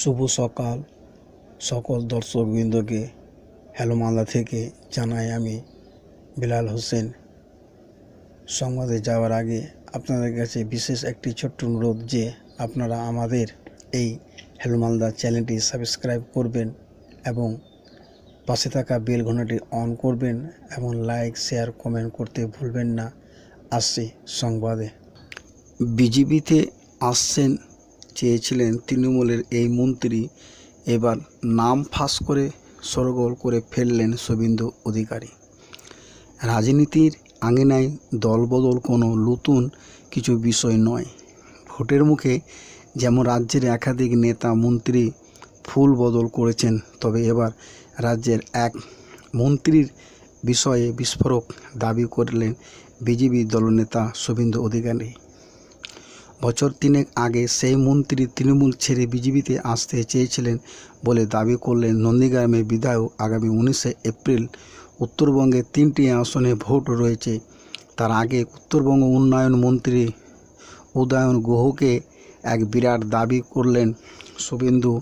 শুভ সকাল। সকল দর্শকবৃন্দকে হ্যালো থেকে জানাই আমি বিলাল হোসেন। সংবাদে যাওয়ার আগে আপনাদের কাছে বিশেষ একটি ছোট্ট অনুরোধ যে আপনারা আমাদের এই হ্যালো চ্যানেলটি সাবস্ক্রাইব করবেন এবং পাশে থাকা বেল ঘন্টাটি অন করবেন এবং লাইক, শেয়ার, কমেন্ট করতে ভুলবেন না। আসছি সংবাদে। বিজেপিতে আসছেন চেয়েছিলেন তৃণমূলের এই মন্ত্রী। এবার নাম ফাঁস করে সরগোল করে ফেললেন শুভেন্দু অধিকারী। রাজনীতির আঙিনায় দলবদল কোনো নতুন কিছু বিষয় নয়। ভোটের মুখে যেমন রাজ্যের একাধিক নেতা, মন্ত্রী ফুল বদল করেছেন, তবে এবার রাজ্যের এক মন্ত্রীর বিষয়ে বিস্ফোরক দাবি করলেন বিজেপি দলনেতা শুভেন্দু অধিকারী। বছর তিনেক আগে সেই মন্ত্রী তৃণমূল ছেড়ে বিজেপিতে আসতে চেয়েছিলেন বলে দাবি করলেন নন্দীগ্রামের বিধায়ক আগামী উনিশে এপ্রিল উত্তরবঙ্গে তিনটি আসনে ভোট রয়েছে। তার আগে উত্তরবঙ্গ উন্নয়ন মন্ত্রী উদয়ন গুহকে এক বিরাট দাবি করলেন। শুভেন্দু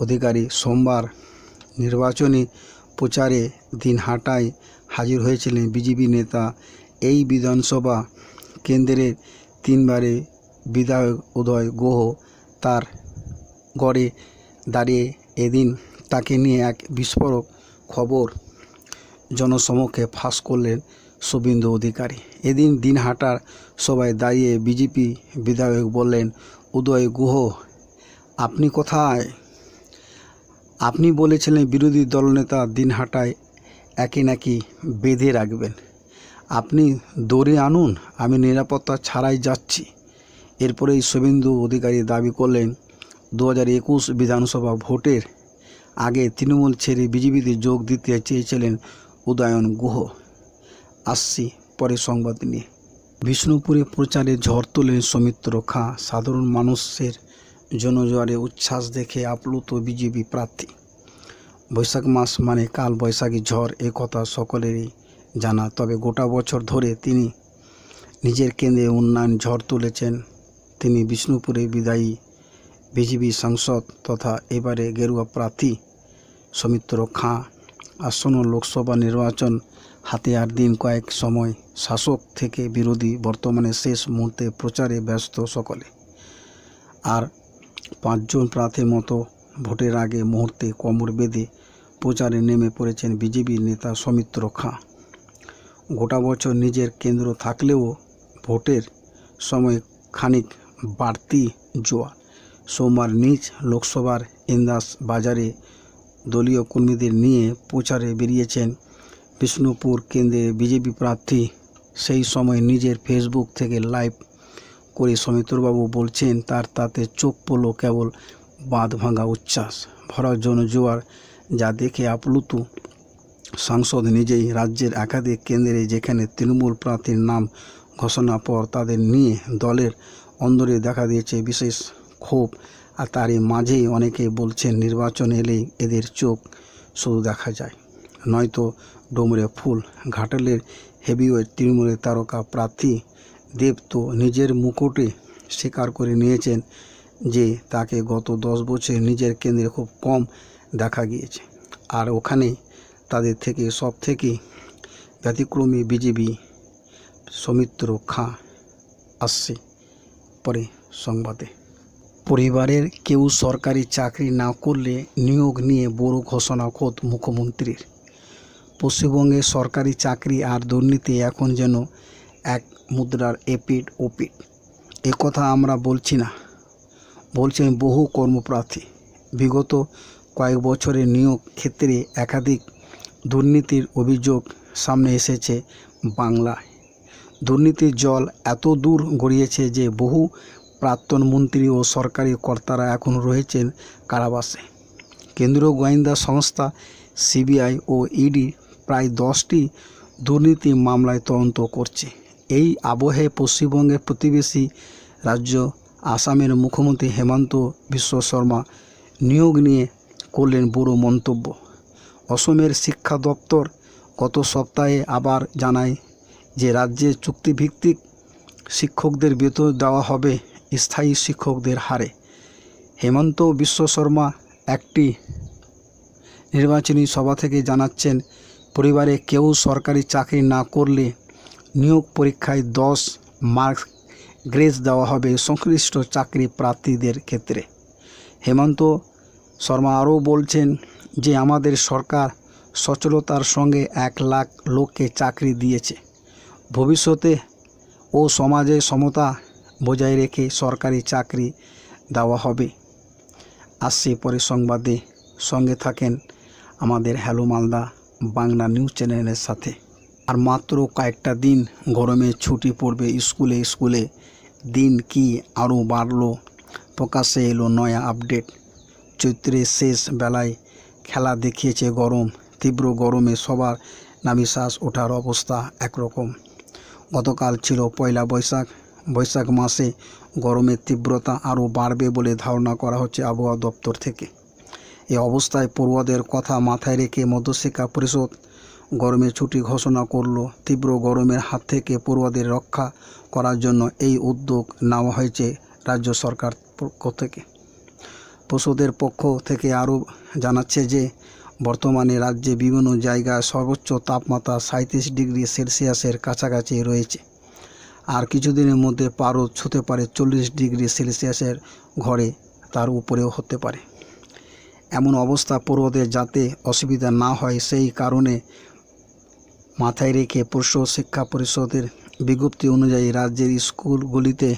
অধিকারী সোমবার নির্বাচনী প্রচারে দিন দিনহাটায় হাজির হয়েছিলেন বিজেপি নেতা। এই বিধানসভা কেন্দ্রের তিনবারে বিধায়ক উদয় গুহ তার গড়ে দাঁড়িয়ে এদিন তাকে নিয়ে এক বিস্ফোরক খবর জনসমক্ষে ফাঁস করলেন শুভেন্দু অধিকারী। এদিন দিনহাটার সবাই দাঁড়িয়ে বিজেপি বিধায়ক বললেন, উদয় গুহ আপনি কোথায়? আপনি বলেছিলেন বিরোধী দলনেতা দিন দিনহাটায় একে নাকি বেঁধে রাখবেন। আপনি দৌড়ে আনুন, আমি নিরাপত্তা ছাড়াই যাচ্ছি। এরপরেই শুভেন্দু অধিকারী দাবি করলেন, দু হাজার একুশ বিধানসভা ভোটের আগে তৃণমূল ছেড়ে বিজেপিতে যোগ দিতে চেয়েছিলেন উদয়ন গুহ। আসছি পরে সংবাদ নিয়ে। বিষ্ণুপুরে প্রচারে ঝড় তোলেন সৌমিত্র খাঁ। সাধারণ মানুষের জনজোয়ারে উচ্ছ্বাস দেখে আপ্লুত বিজেপি প্রার্থী। বৈশাখ মাস মানে কাল বৈশাখী ঝড়, এ কথা সকলেরই জানা। তবে গোটা বছর ধরে তিনি নিজের কেন্দ্রে উন্নয়ন ঝড় তুলেছেন। তিনি বিষ্ণুপুরে বিদায়ী বিজেপি সাংসদ তথা এবারে গেরুয়া প্রার্থী সৌমিত্র খাঁ। আসন্ন লোকসভা নির্বাচন হাতে আর দিন কয়েক সময় শাসক থেকে বিরোধী বর্তমানে শেষ মুহূর্তে প্রচারে ব্যস্ত সকলে। আর পাঁচজন প্রার্থীর মতো ভোটের আগে মুহূর্তে কোমর বেঁধে প্রচারে নেমে পড়েছেন বিজেপির নেতা সৌমিত্র খাঁ। গোটা বছর নিজের কেন্দ্র থাকলেও ভোটের সময় খানিক বাড়তি জোয়া সোমবার নিজ লোকসভার ইন্দাস বাজারে দলীয় কর্মীদের নিয়ে প্রচারে বেরিয়েছেন বিষ্ণুপুর কেন্দ্রে বিজেপি প্রার্থী। সেই সময় নিজের ফেসবুক থেকে লাইভ করে সৌমিত্রবাবু বলছেন, তার তাতে চোখ পড়ল কেবল বাঁধ ভাঙা উচ্ছ্বাস। ভরা জনজোয়ার যা দেখে আপ্লুত। সাংসদ নিজেই রাজ্যের একাধিক কেন্দ্রে যেখানে তৃণমূল প্রার্থীর নাম ঘোষণা পর তাদের নিয়ে দলের অন্দরে দেখা দিয়েছে বিশেষ ক্ষোভ, আর তারই মাঝেই অনেকে বলছেন নির্বাচন এলেই এদের চোখ শুধু দেখা যায়। নয়তো ডোমরে ফুল, ঘাটালের হেভিওয়েট তৃণমূলের তারকা প্রার্থী দেব তো নিজের মুকুটে স্বীকার করে নিয়েছেন যে তাকে গত দশ বছর নিজের কেন্দ্রে খুব কম দেখা গিয়েছে। আর ওখানে তাদের থেকে সব থেকে ব্যতিক্রমী বিজেপি সৌমিত্র খাঁ আসছে। পরে সংবাদে। পরিবারের কেউ সরকারি চাকরি না করলে নিয়োগ নিয়ে বড় ঘোষণা খোদ মুখ্যমন্ত্রীর। পশ্চিমবঙ্গে সরকারি চাকরি আর দুর্নীতি এখন যেন এক মুদ্রার এপিট ওপিট এ কথা আমরা বলছি না। বলছেন বহু কর্মপ্রার্থী। বিগত কয়েক বছরের নিয়োগ ক্ষেত্রে একাধিক দুর্নীতির অভিযোগ সামনে এসেছে বাংলায়। দুর্নীতির জল এত দূর গড়িয়েছে যে বহু প্রাক্তন মন্ত্রী ও সরকারি কর্তারা এখন রয়েছেন কারাবাসে। কেন্দ্রীয় গোয়েন্দা সংস্থা, সিবিআই ও ইডি প্রায় দশটি দুর্নীতি মামলায় তদন্ত করছে। এই আবহে পশ্চিমবঙ্গের প্রতিবেশী রাজ্য আসামের মুখ্যমন্ত্রী হেমন্ত বিশ্ব শর্মা নিয়োগ নিয়ে করলেন বড় মন্তব্য। অসমের শিক্ষা দপ্তর গত সপ্তাহে আবার জানায় যে রাজ্যে চুক্তিভিত্তিক শিক্ষকদের বেতন দেওয়া হবে স্থায়ী শিক্ষকদের হারে। হেমন্ত বিশ্ব শর্মা একটি নির্বাচনী সভা থেকে জানাচ্ছেন, পরিবারে কেউ সরকারি চাকরি না করলে নিয়োগ পরীক্ষায় দশ মার্কস গ্রেস দেওয়া হবে সংশ্লিষ্ট চাকরি প্রার্থীদের ক্ষেত্রে। হেমন্ত শর্মা আরও বলছেন যে, আমাদের সরকার সচলতার সঙ্গে এক লাখ লোককে চাকরি দিয়েছে। ভবিষ্যতে ও সমাজে সমতা বজায় রেখে সরকারি চাকরি দেওয়া হবে। আসছে পরে সংবাদে সঙ্গে থাকেন আমাদের হ্যালো মালদা বাংলা নিউজ চ্যানেলের সাথে। আর মাত্র কয়েকটা দিন গরমে ছুটি পড়বে স্কুলে স্কুলে। দিন কি আরও বাড়লো প্রকাশ্যে এলো নয়া আপডেট। চৈত্রের শেষ বেলায় খেলা দেখিয়েছে গরম, তীব্র গরমে সবার নামিশ্বাস ওঠার অবস্থা একরকম। গতকাল ছিল পয়লা বৈশাখ। বৈশাখ মাসে গরমের তীব্রতা আরও বাড়বে বলে ধারণা করা হচ্ছে আবহাওয়া দপ্তর থেকে। এই অবস্থায় পড়ুয়াদের কথা মাথায় রেখে মধ্যশিক্ষা পরিষদ গরমের ছুটি ঘোষণা করল। তীব্র গরমের হাত থেকে পড়ুয়াদের রক্ষা করার জন্য এই উদ্যোগ নেওয়া হয়েছে রাজ্য সরকার পক্ষ থেকে। পশুদের পক্ষ থেকে আরও জানাচ্ছে যে বর্তমানে রাজ্যে বিভিন্ন জায়গায় সর্বোচ্চ তাপমাত্রা সাঁত্রিশ ডিগ্রি সেলসিয়াসের কাছাকাছি রয়েছে। আর কিছুদিনের মধ্যে পারদ ছুতে পারে চল্লিশ ডিগ্রি সেলসিয়াসের ঘরে, তার উপরেও হতে পারে। এমন অবস্থা পূর্বদের যাতে অসুবিধা না হয়, সেই কারণে মাথায় রেখে পশু শিক্ষা পরিষদের বিজ্ঞপ্তি অনুযায়ী রাজ্যের স্কুলগুলিতে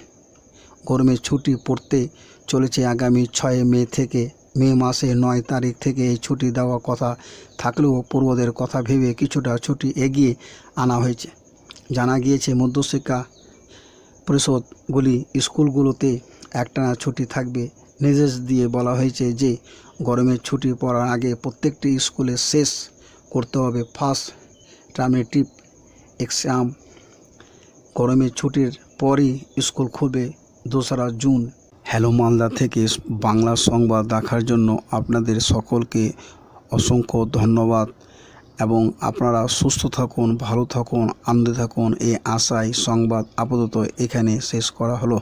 গরমের ছুটি পড়তে চলেছে আগামী ছয় মে থেকে। মে মাসে নয় তারিখ থেকে এই ছুটি দেওয়ার কথা থাকলেও পূর্বদের কথা ভেবে কিছুটা ছুটি এগিয়ে আনা হয়েছে। জানা গিয়েছে, মধ্যশিক্ষা পরিষদগুলি স্কুলগুলোতে একটানা ছুটি থাকবে। নির্দেশ দিয়ে বলা হয়েছে যে গরমের ছুটি পড়ার আগে প্রত্যেকটি স্কুলে শেষ করতে হবে। ফার্স্ট টার্মেটিভ এক্সাম। গরমের ছুটির পরই স্কুল খুলবে। দোসরা জুন হ্যালো মালদা থেকে বাংলা সংবাদ দেখার জন্য আপনাদের সকলকে অসংখ্য ধন্যবাদ এবং আপনারা সুস্থ থাকুন, ভালো থাকুন, আনন্দে থাকুন। এই আশায় সংবাদ আপাতত এখানে শেষ করা হলো।